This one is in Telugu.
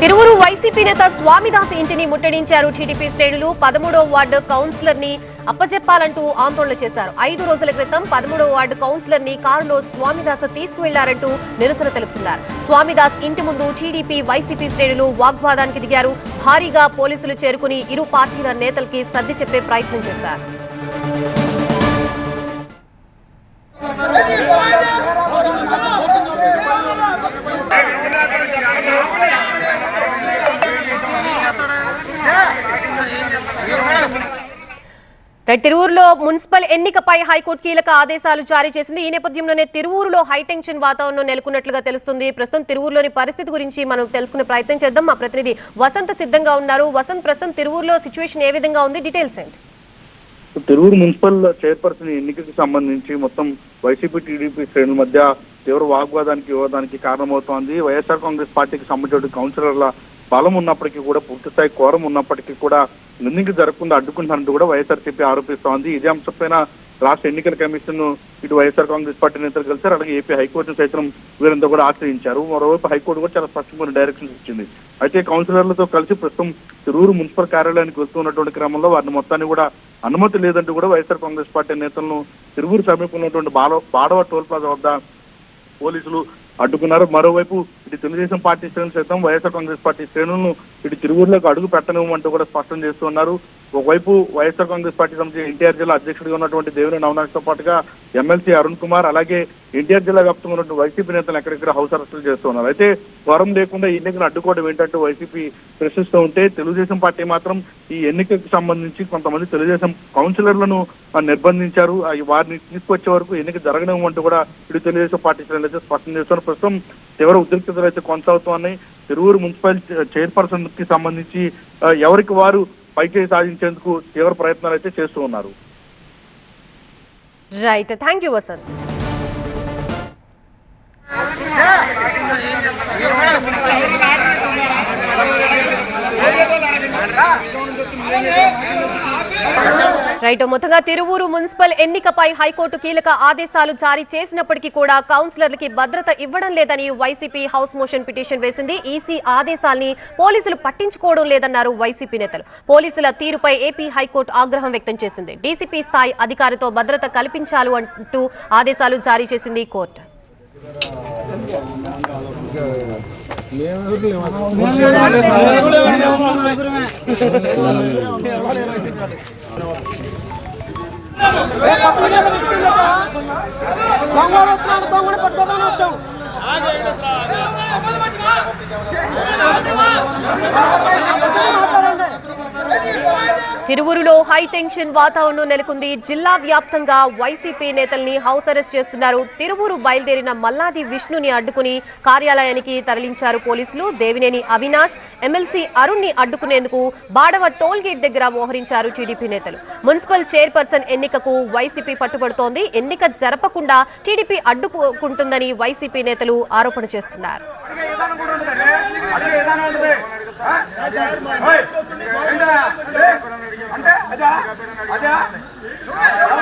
తిరువురు వైసీపీ నేత స్వామిదాస్ ఇంటిని ముట్టడించారు టీడీపీ శ్రేణులు. పదమూడవ వార్డు కౌన్సిలర్ని అప్పచెప్పాలంటూ ఆందోళన చేశారు. ఐదు రోజుల క్రితం పదమూడవ వార్డు కౌన్సిలర్ని కారులో స్వామిదాస్ తీసుకువెళ్ళారంటూ నిరసన తెలుపుతున్నారు. స్వామిదాస్ ఇంటి ముందు టీడీపీ వైసీపీ శ్రేణులు వాగ్వాదానికి దిగారు. భారీగా పోలీసులు చేరుకుని ఇరు పార్టీల నేతలకి సర్ది చెప్పే ప్రయత్నం చేశారు. తిరువూరులో మున్సిపల్ ఎన్నికపై హైకోర్టు కీలక ఆదేశాలు జారీ చేసింది. ఈ నేపథ్యంలోనే తిరువురులో హైటెన్షన్ వాతావరణం నెలకొన్నట్లుగా తెలుస్తుంది. ప్రస్తుతం తిరువురులోని పరిస్థితి గురించి మనం తెలుసుకునే ప్రయత్నం చేద్దాం. మా ప్రతినిధి వసంత్ సిద్ధంగా ఉన్నారు. వసంత్ ప్రస్తుతం తిరువూరులో సిచ్యువేషన్ ఏ విధంగా ఉంది? డీటెయిల్స్ ఏంటి? తిరువురు మున్సిపల్ చైర్పర్సన్ ఎన్నికకి సంబంధించి మొత్తం వైసీపీ టీడీపీ శ్రేణుల మధ్య తీవ్ర వాగ్వాదానికి వివాదానికి కారణమవుతోంది. వైఎస్ఆర్ కాంగ్రెస్ పార్టీకి సంబంధించిన కౌన్సిలర్ల బలం ఉన్నప్పటికీ కూడా పూర్తిస్థాయి కోరం ఉన్నప్పటికీ కూడా ఎన్నిక జరగకుండా అడ్డుకుంటున్నట్టు కూడా వైఎస్ఆర్సీపీ ఆరోపిస్తోంది. ఇదే అంశంపైన రాష్ట్ర ఎన్నికల కమిషన్ ఇటు వైఎస్ఆర్ కాంగ్రెస్ పార్టీ నేతలు కలిసారు అలాగే ఏపీ హైకోర్టును సైతం వీరంతా కూడా ఆశ్రయించారు. మరోవైపు హైకోర్టు కూడా చాలా స్పష్టమైన డైరెక్షన్స్ ఇచ్చింది. అయితే కౌన్సిలర్లతో కలిసి ప్రస్తుతం తిరూరు మున్సిపల్ కార్యాలయానికి వెళ్తున్నటువంటి క్రమంలో వారిని మొత్తాన్ని కూడా అనుమతి లేదంటూ కూడా వైఎస్ఆర్ కాంగ్రెస్ పార్టీ నేతలను తిరువురు సమీపంలో ఉన్నటువంటి బాడవ టోల్ ప్లాజా వద్ద పోలీసులు అడ్డుకున్నారు. మరోవైపు ఇటు తెలుగుదేశం పార్టీ శ్రేణులు సైతం వైఎస్ఆర్ కాంగ్రెస్ పార్టీ శ్రేణులను ఇటు తిరువురులోకి అడుగు పెట్టనివ్వమంటూ కూడా స్పష్టం చేస్తున్నారు ఒకవైపు వైఎస్ఆర్ కాంగ్రెస్ పార్టీ సంబంధించి ఎన్టీఆర్ జిల్లా అధ్యక్షుడిగా ఉన్నటువంటి దేవిని నవనాథ్తో పాటుగా ఎమ్మెల్సీ అరుణ్ కుమార్ అలాగే ఎన్టీఆర్ జిల్లా వ్యాప్తంగా ఉన్నటువంటి వైసీపీ నేతలు ఎక్కడెక్కడ హౌస్ అరెస్టులు చేస్తున్నారు అయితే వరం లేకుండా ఎన్నికలు ఎన్నికను అడ్డుకోవడం ఏంటంటూ వైసీపీ ప్రశ్నిస్తూ ఉంటే తెలుగుదేశం పార్టీ మాత్రం ఈ ఎన్నికకు సంబంధించి కొంతమంది తెలుగుదేశం కౌన్సిలర్లను నిర్బంధించారు. ఆ, వారిని తీసుకొచ్చే వరకు ఎన్నిక జరగడం అంటూ కూడా ఇటు తెలుగుదేశం పార్టీ శ్రేణులు అయితే స్పష్టం చేస్తున్నారు. ప్రస్తుతం తీవ్ర ఉద్రిక్తతలు అయితే కొనసాగుతున్నాయి తిరువురు మున్సిపల్ చైర్పర్సన్కి సంబంధించి ఎవరికి వారు పైకి సాధించేందుకు తీవ్ర ప్రయత్నాలు అయితే చేస్తూ ఉన్నారు. Right. Thank you Vasanth. Right మొత్తంగా తిరువూరు మున్సిపల్ ఎన్నికపై హైకోర్టు కీలక ఆదేశాలు జారీ చేసినప్పటికీ కూడా కౌన్సిలర్లకి భద్రత ఇవ్వడం లేదని వైసీపీ హౌస్ మోషన్ పిటిషన్ వేసింది. ఈసీ ఆదేశాల్ని పోలీసులు పట్టించుకోవడం లేదన్నారు వైసీపీ నేతలు. పోలీసుల తీరుపై ఏపీ హైకోర్టు ఆగ్రహం వ్యక్తం చేసింది. డీసీపీ స్థాయి అధికారితో భద్రత కల్పించాలు అంటూ ఆదేశాలు జారీ చేసింది కోర్టు. దొంగలు వచ్చాం తిరువురులో హైటెన్షన్ వాతావరణం నెలకొంది. జిల్లా వ్యాప్తంగా వైసీపీ నేతల్ని హౌస్ అరెస్ట్ చేస్తున్నారు. తిరువురు బయలుదేరిన మల్లాది విష్ణుని అడ్డుకుని కార్యాలయానికి తరలించారు పోలీసులు. దేవినేని అవినాష్ ఎమ్మెల్సీ అరుణ్ని అడ్డుకునేందుకు బాడవ టోల్ గేట్ దగ్గర మోహరించారు టీడీపీ నేతలు. మున్సిపల్ చైర్పర్సన్ ఎన్నికకు వైసీపీ పట్టుబడుతోంది. ఎన్నిక జరపకుండా టీడీపీ అడ్డుకుంటుందని వైసీపీ నేతలు ఆరోపణ చేస్తున్నారు. చేశానండి బాబు